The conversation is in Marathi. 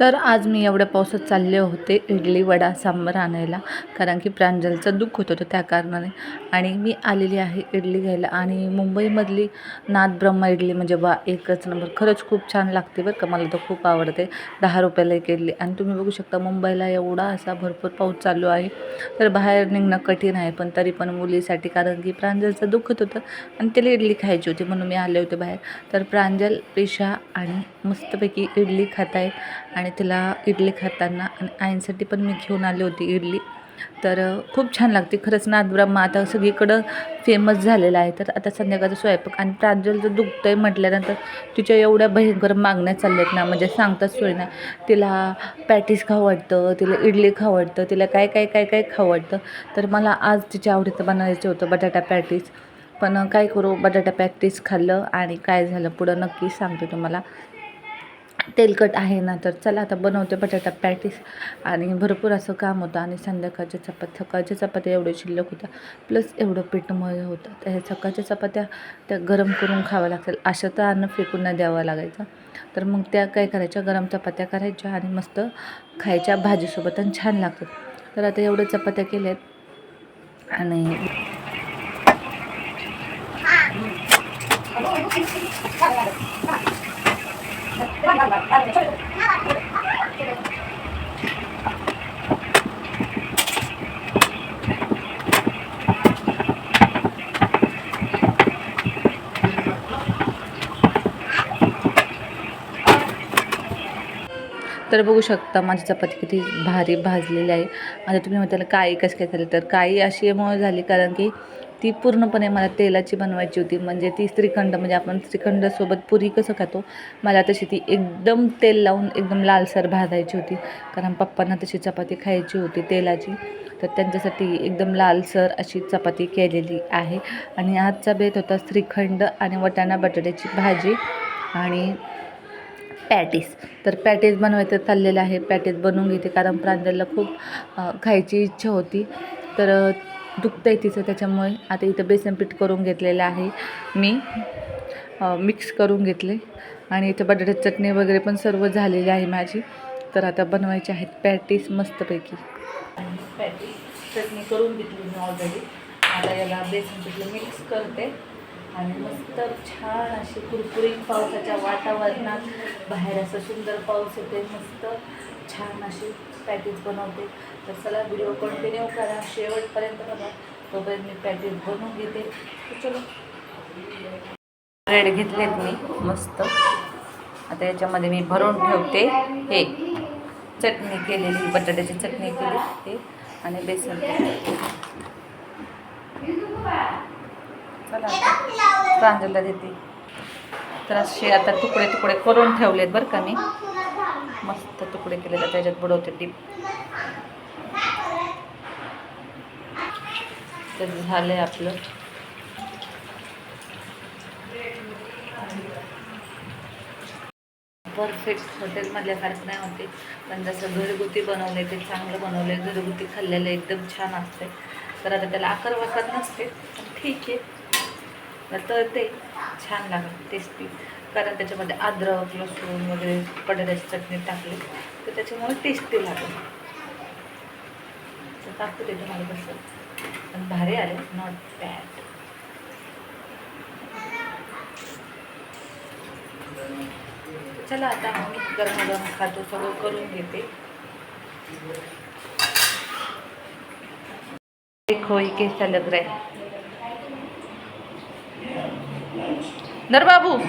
तर आज मी एवढ्या पावसात चालले होते इडली वडा सांबार आणायला. कारण की प्रांजलचं दुःख होत होतं त्या कारणाने. आणि मी आलेली आहे इडली घ्यायला आणि मुंबईमधली नाथ ब्रह्मा इडली म्हणजे बा एकच नंबर. खरंच खूप छान लागते बरं का मला तर खूप आवडते. दहा रुपयाला एक इडली. आणि तुम्ही बघू शकता मुंबईला एवढा असा भरपूर पाऊस चालू आहे. तर बाहेर निघणं कठीण आहे पण तरी पण मुलीसाठी कारण की प्रांजलचं दुखत होतं आणि त्याला इडली खायची होती म्हणून मी आले होते बाहेर. तर प्रांजल पेशा आणि मस्तपैकी इडली खात आहे आणि आणि तिला इडली खाताना आणि आईंसाठी पण मी घेऊन आले होती इडली. तर खूप छान लागते. खरंच नाथब्रह्मा आता सगळीकडं फेमस झालेला आहे. तर आता संध्याकाळचा स्वयंपाक आणि प्रांजल जर दुखतं आहे म्हटल्यानंतर तिच्या एवढ्या भयंकर मागण्या चालल्या आहेत ना म्हणजे सांगताच सोय ना तिला पॅटीस खावं वाटतं तिला इडली खावं वाटतं तिला काय काय काय काय खावं वाटतं. तर मला आज तिच्या आवडीचं बनवायचं होतं बटाटा पॅटीस. पण काय करू बटाटा पॅटीस खाल्लं आणि काय झालं पुढं नक्की सांगते तुम्हाला. तेलकट आहे ना तर चला आता बनवते बटाटा पॅटीस. आणि भरपूर असं काम होतं आणि संध्याकाळच्या चपात्या सकाळच्या चपात्या एवढं शिल्लक होत्या. प्लस एवढं पीठ होतं. तर ह्या सकाळच्या चपात्या त्या गरम करून खाव्या लागतील. अशा तर अन्न फेकून नाही द्यावं लागायचं. तर मग त्या काय करायच्या? गरम चपात्या करायच्या आणि मस्त खायच्या भाजीसोबत आणि छान लागतात. तर आता एवढ्या चपात्या केल्या आहेत आणि तर बघू शकता माझी चपाती किती भारी भाजलेली आहे. आता तुम्ही म्हणताल काळी कसं काय झाली? तर काळी अशी मुळे झाली कारण की ती पूर्णपणे मला तेलाची बनवायची होती. म्हणजे ती श्रीखंड म्हणजे आपण श्रीखंडसोबत पुरी कसं खातो मला तशी ती एकदम तेल लावून एकदम लालसर भाजायची होती. कारण पप्पांना तशी चपाती खायची होती तेलाची. तर त्यांच्यासाठी एकदम लालसर अशी चपाती केलेली आहे. आणि आजचा बेत होता श्रीखंड आणि वटाणा बटाट्याची भाजी आणि पॅटीस. तर पॅटीस बनवायचं चाललेलं आहे. पॅटीस बनवून घेते कारण प्रांजलला खूप खायची इच्छा होती. तर दुखतं आहे तिचं त्याच्यामुळे. आता इथं बेसन पीठ करून घेतलेलं आहे. मी मिक्स करून घेतले. आणि इथं बटाट्याची चटणी वगैरे पण सर्व झालेली आहे माझी. तर आता बनवायची आहेत पॅटीस मस्तपैकी. आणि पॅटीस चटणी करून घेतली मी ऑलरेडी आता याला बेसन पीठलं मिक्स करते. आणि मस्त छान अशी कुरकुरीत पावसाच्या वातावरणात बाहेर असं सुंदर पाऊस येते मस्त छान अशी पॅटीज बनवते. तर चला व्हिडिओ कंटिन्यू करा. शेवटपर्यंत बघा. तोपर्यंत मी पॅटीज बनवून घेते. चलो. ब्रेड घेतलेत मी मस्त. आता याच्यामध्ये मी भरून ठेवते हे. चटणी केलेली बटाट्याची चटणी केली हे आणि बेसन. चला प्रांजलला देते. तर असे आता तुकडे तुकडे करून ठेवलेत बरं का मी. मस्त तुकडे केले तर त्याच्यात बुडवते डीप तर झालंय आपलं. परफेक्ट हॉटेलमधल्यासारखं नाही होते. पण जसं घरगुती बनवले ते चांगलं बनवले घरगुती खाल्लेलं एकदम छान असते तर आता त्याला आकार वाकार नसते पण ठीक आहे. तर ते छान लागत टेस्टी कारण त्याच्यामध्ये अद्रक लसूण वगैरे बटाट्याची चटणी टाकली तर त्याच्यामुळे टेस्टी लागेल. तर टाकतो ते तुम्हाला कसं पण भारी आले नॉट बॅड चला आता आम्ही गरम गरम खातो सगळं करून घेते. देखो ये कैसा लग रहा है Dar babu.